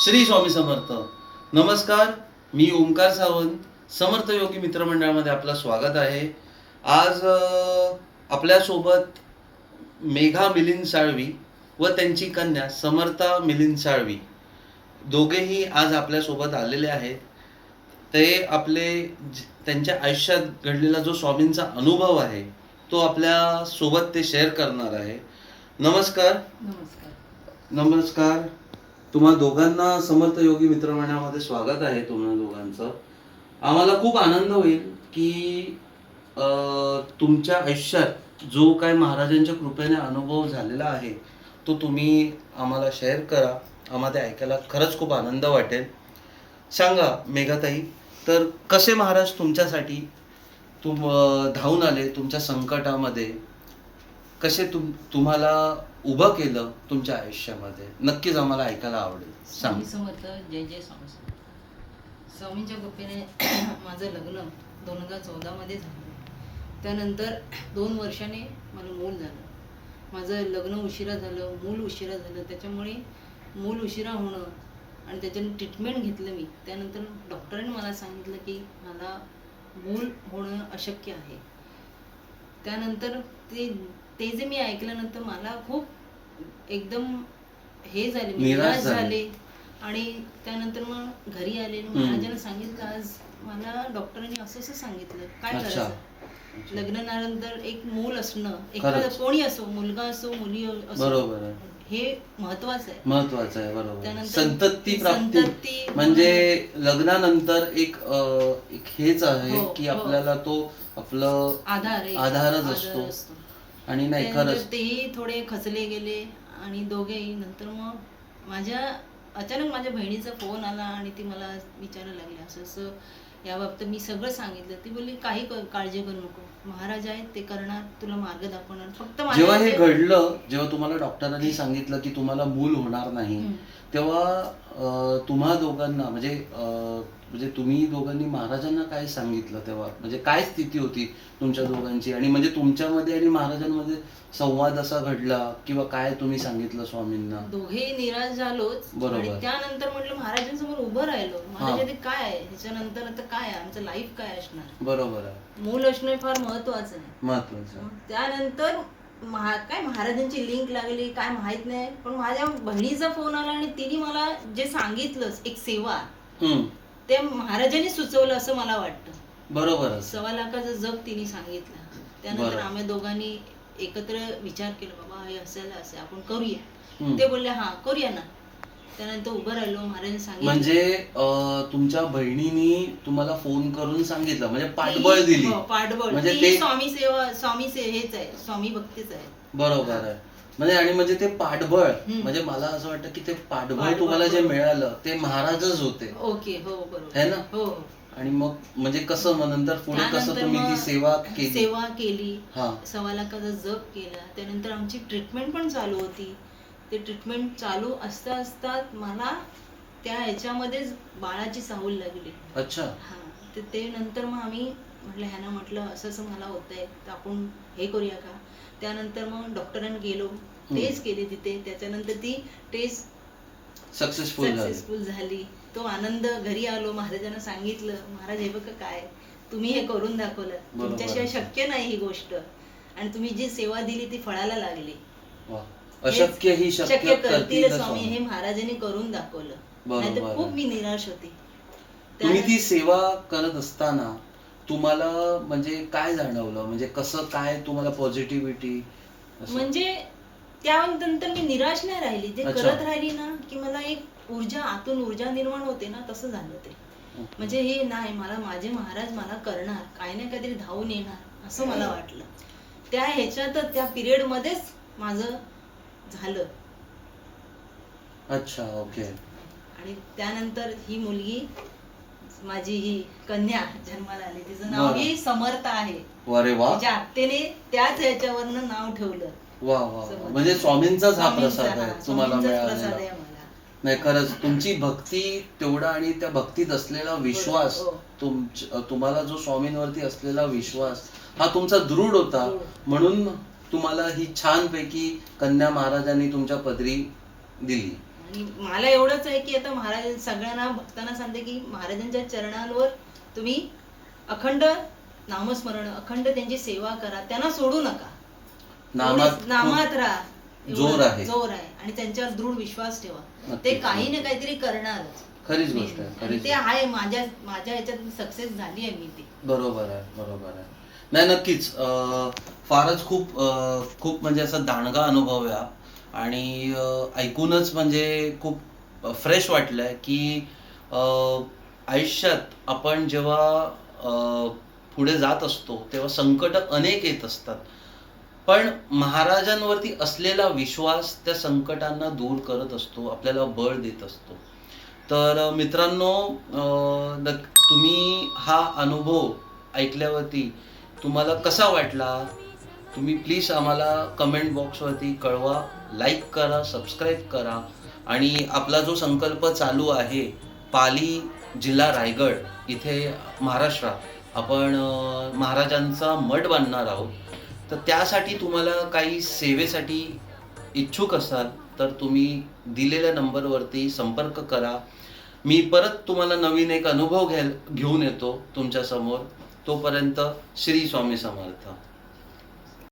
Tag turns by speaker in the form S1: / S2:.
S1: श्री स्वामी समर्थ. नमस्कार मी ओंकार सावंत समर्थ योगी मित्रमंडळामध्ये आपलं स्वागत आहे. आज आपल्यासोबत मेघा मिलिंद साळवी व त्यांची कन्या समर्था मिलिंद साळवी दोघेही आज आपल्यासोबत आलेले आहेत. ते आपले त्यांच्या आयुष्यात घडलेला जो स्वामींचा अनुभव आहे तो आपल्यासोबत ते शेअर करणार आहे. नमस्कार.
S2: नमस्कार.
S1: नमस्कार. तुम्हा दोघांना समर्थ योगी मित्रमंडळामध्ये स्वागत आहे तुम्हा दोघांचं. आम्हाला खूप आनंद होईल की तुमच्या आयुष्यात जो काय महाराजांच्या कृपेने अनुभव झालेला आहे तो तुम्ही आम्हाला शेअर करा. आम्हाला ते ऐकायला खरंच खूप आनंद वाटेल. सांगा मेघाताई तर कसे महाराज तुमच्यासाठी तुम धावून आले तुमच्या संकटामध्ये? कसे तुम तुम्हाला उभं केलं तुमच्या आयुष्यामध्ये. नक्कीच आम्हाला ऐकायला आवडेल. सांग.
S2: स्वामी समर्थ जय जय स्वामी समर्थ. स्वामींच्या कृपेने माझं लग्न दोन हजार चौदामध्ये झालं. त्यानंतर दोन वर्षाने मला मूल झालं. माझं लग्न उशिरा झालं मूल उशिरा झालं. त्याच्यामुळे मूल उशिरा होणं आणि त्याच्यानं ट्रीटमेंट घेतलं मी. त्यानंतर डॉक्टरांनी मला सांगितलं की मला मूल होणं अशक्य आहे. त्यानंतर ते ते जे मी ऐकल्यानंतर मला खूप एकदम हे झाले मी
S1: निराश
S2: निराश
S1: झाले.
S2: झाले आणि त्यानंतर मग घरी आले आणि
S1: हम्म.
S2: महाराजांना सांगितलं आज मला डॉक्टरांनी असं असं सांगितलं काय
S1: अच्छा.
S2: करायचं लग्नानंतर एक मूल असणं एखादं
S1: खरंच.
S2: कोणी असो मुलगा असो मुली असो
S1: बरोबर आहे.
S2: हे महत्वाचं आहे.
S1: महत्वाचं आहे बरोबर.
S2: त्यानंतर
S1: संतती प्राप्ती
S2: संतती
S1: म्हणजे लग्नानंतर एक अं, एक हेच आहे
S2: हो,
S1: की
S2: हो.
S1: आपल्याला तो आपलं
S2: आधार आहे
S1: आधारच
S2: आधार
S1: असतो.
S2: असतो.
S1: आणि नाही
S2: त्यानंतर
S1: खरंच.
S2: तेही थोडे खचले गेले आणि दोघेही. नंतर मग माझ्या अचानक माझ्या बहिणीचा फोन आला आणि ती मला विचारायला लागली. असं असं या बाबतीत मी सगळं सांगितलं. ती बोलली काही काळजी करू नको. महाराज आहेत ते करणार तुला मार्ग दाखवणार. फक्त
S1: जेव्हा हे घडलं जेव्हा तुम्हाला डॉक्टरांनी सांगितलं की तुम्हाला मूल होणार नाही. तेव्हा तुम्हा दोघांना म्हणजे अं, म्हणजे तुम्ही दोघांनी महाराजांना काय सांगितलं तेव्हा? म्हणजे काय स्थिती होती तुमच्या दोघांची? आणि म्हणजे तुमच्यामध्ये आणि महाराजांमध्ये संवाद असा घडला किंवा काय तुम्ही सांगितलं स्वामींना?
S2: दोघेही निराश झालोच.
S1: बरोबर.
S2: आणि त्यानंतर म्हटलं महाराजांसमोर उभं राहिलो. महाराज काय आहे? ह्याच्यानंतर आता काय आहे? आमचं लाईफ काय असणार?
S1: बरोबर आहे.
S2: मूल असणं हे फार महत्वाचं आहे.
S1: महत्वाचं
S2: त्यानंतर महा काय महाराजांची लिंक लागली काय माहीत नाही. पण माझ्या बहिणीचा फोन आला आणि तिने मला जे सांगितलं एक सेवा. ते महाराजांनी सुचवलं असं मला वाटतं.
S1: बरोबर.
S2: सव्वा लाखाचं जग तिने सांगितलं. त्यानंतर. आम्ही दोघांनी एकत्र विचार केला बाबा हे असायला असे आपण करूया. ते बोलले हा करूया ना. त्यानंतर उभं राहिलो महाराजांनी सांगितलं.
S1: म्हणजे तुमच्या बहिणीनी तुम्हाला फोन करून सांगितलं म्हणजे पाठबळ दिली.
S2: हो, पाठबळ.
S1: म्हणजे
S2: स्वामी सेवा स्वामी से हेच आहे स्वामी भक्तीच आहे.
S1: बरोबर आहे. म्हणजे आणि म्हणजे ते पाठबळ. म्हणजे मला असं वाटतं की ते पाठबळ तुम्हाला जे. मिळालं ते महाराजच होते.
S2: ओके हो बरोबर.
S1: है ना?
S2: हो.
S1: आणि मग म्हणजे कसं मग नंतर पुढे कसं तुम्ही ती सेवा केली?
S2: सेवा केली.
S1: हा.
S2: सव्वा लाखाचा जप केला. त्यानंतर आमची ट्रीटमेंट पण चालू होती. ते ट्रीटमेंट चालू असता असता मला त्या ह्याच्यामध्येच बाळाची चाहूल लागली.
S1: अच्छा.
S2: हा. ते नंतर मग आम्ही म्हटलं ह्यानं म्हटलं असं असं मला होतंय तर आपण हे करूया का? त्यानंतर मग डॉक्टरांना गेलो टेस्ट केली तिथे. त्याच्यानंतर ती टेस्ट
S1: सक्सेसफुल झाली.
S2: सक्सेसफुल झाली. तो आनंद घरी आलो महाराजांना सांगितलं महाराज हे बघा काय तुम्ही हे करून दाखवलं. तुमच्याशिवाय शक्य नाही ही गोष्ट. आणि तुम्ही जी सेवा दिली ती फळाला लागली.
S1: अशक्य ही
S2: शक्य करतील स्वामी हे. महाराजांनी करून दाखवलं. नाहीतर खूप. मी निराश होती.
S1: तुम्ही ती सेवा करत असताना तुम्हाला म्हणजे काय जाणवलं? म्हणजे कसं काय तुम्हाला पॉझिटिव्हिटी
S2: म्हणजे त्यानंतर मी निराश नाही राहिली.
S1: अच्छा.
S2: करत राहिली ना की मला एक ऊर्जा आतून ऊर्जा निर्माण होते ना तसं झालं ते. म्हणजे हे नाही मला माझे महाराज मला करणार काही ना काहीतरी धावून येणार असं मला वाटलं. त्या ह्याच्यातच त्या पिरियड मध्येच माझं झालं.
S1: अच्छा ओके.
S2: आणि त्यानंतर ही मुलगी माझी ही कन्या जन्माला आली. तिचं नाव
S1: बरं.
S2: ही समर्थ आहे.
S1: अरे वा.
S2: तिच्या आत्याने त्याच ह्याच्यावरनं नाव ठेवलं.
S1: वा वा. म्हणजे स्वामींचाच हा
S2: स्वामींचा,
S1: प्रसाद
S2: हा,
S1: आहे तुम्हाला
S2: स्वामींचाच प्रसाद
S1: मिळालेला
S2: आहे मला.
S1: नाही खरंच तुमची भक्ती तेवढा आणि त्या भक्तीत असलेला विश्वास
S2: हो.
S1: तुमच- तुम्हाला जो स्वामींवरती असलेला विश्वास हा तुमचा दृढ होता.
S2: दृढ.
S1: म्हणून तुम्हाला ही छान पैकी कन्या महाराजांनी तुमच्या पदरी दिली.
S2: आणि मला एवढंच आहे की आता महाराज सगळ्यांना भक्तांना सांगते की महाराजांच्या चरणांवर तुम्ही अखंड नामस्मरण अखंड त्यांची सेवा करा. त्यांना सोडू नका.
S1: नामात
S2: राहा.
S1: जोर आहे.
S2: जोर आहे. आणि त्यांच्यावर दृढ विश्वास ठेवा. ते काही ना काहीतरी करणारच
S1: खरीच गोष्ट आहे
S2: ते आहे. माझ्या माझ्या ह्याच्यात सक्सेस झाली आहे मी ती.
S1: बरोबर आहे बरोबर आहे. नाही नक्कीच. फारच खूप खूप म्हणजे असा दांडगा अनुभव आहे. आणि ऐकूनच म्हणजे खूप फ्रेश वाटलंय की आयुष्यात आपण जेव्हा पुढे जात असतो तेव्हा संकट अनेक येत असतात. पण महाराजांवरती असलेला विश्वास त्या संकटांना दूर करत असतो आपल्याला बळ देत असतो. तर मित्रांनो तुम्ही हा अनुभव ऐकल्यावरती तुम्हाला कसा वाटला? तुम्ही प्लीज आम्हाला कमेंट बॉक्सवरती कळवा. लाईक करा सबस्क्राईब करा. आणि आपला जो संकल्प चालू आहे पाली जिल्हा रायगड इथे महाराष्ट्रात आपण महाराजांचा मठ बांधणार आहोत. तर त्यासाठी तुम्हाला काही सेवेसाठी इच्छुक असाल तर तुम्ही दिलेल्या नंबरवरती संपर्क करा. मी परत तुम्हाला नवीन एक अनुभव घ्या घेऊन येतो तुमच्यासमोर. तोपर्यंत श्री स्वामी समर्थ.